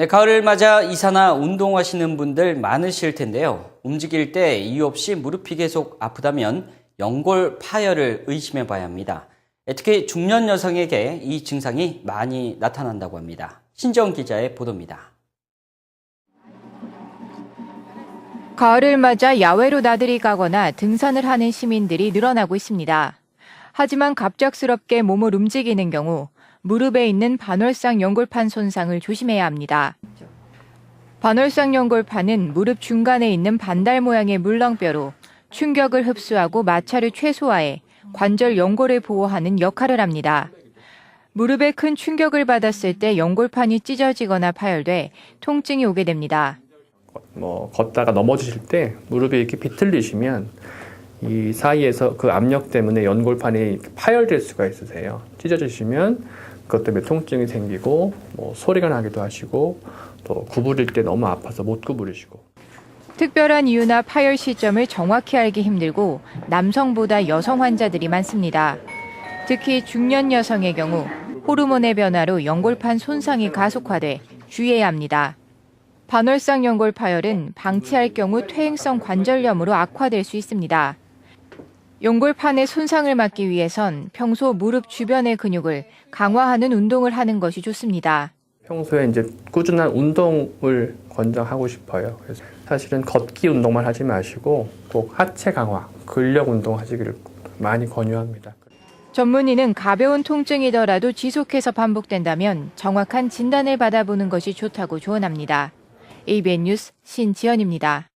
네, 가을을 맞아 이사나 운동하시는 분들 많으실 텐데요. 움직일 때 이유 없이 무릎이 계속 아프다면 연골 파열을 의심해 봐야 합니다. 예, 특히 중년 여성에게 이 증상이 많이 나타난다고 합니다. 신정 기자의 보도입니다. 가을을 맞아 야외로 나들이 가거나 등산을 하는 시민들이 늘어나고 있습니다. 하지만 갑작스럽게 몸을 움직이는 경우 무릎에 있는 반월상 연골판 손상을 조심해야 합니다. 반월상 연골판은 무릎 중간에 있는 반달 모양의 물렁뼈로 충격을 흡수하고 마찰을 최소화해 관절 연골을 보호하는 역할을 합니다. 무릎에 큰 충격을 받았을 때 연골판이 찢어지거나 파열돼 통증이 오게 됩니다. 뭐 걷다가 넘어지실 때 무릎이 이렇게 비틀리시면 이 사이에서 그 압력 때문에 연골판이 파열될 수가 있으세요. 찢어지시면 그것 때문에 통증이 생기고 뭐 소리가 나기도 하시고 또 구부릴 때 너무 아파서 못 구부리시고 특별한 이유나 파열 시점을 정확히 알기 힘들고 남성보다 여성 환자들이 많습니다. 특히 중년 여성의 경우 호르몬의 변화로 연골판 손상이 가속화돼 주의해야 합니다. 반월상 연골 파열은 방치할 경우 퇴행성 관절염으로 악화될 수 있습니다. 연골판의 손상을 막기 위해선 평소 무릎 주변의 근육을 강화하는 운동을 하는 것이 좋습니다. 평소에 이제 꾸준한 운동을 권장하고 싶어요. 그래서 사실은 걷기 운동만 하지 마시고 꼭 하체 강화, 근력 운동 하시기를 많이 권유합니다. 전문의는 가벼운 통증이더라도 지속해서 반복된다면 정확한 진단을 받아보는 것이 좋다고 조언합니다. ABN 뉴스 신지연입니다.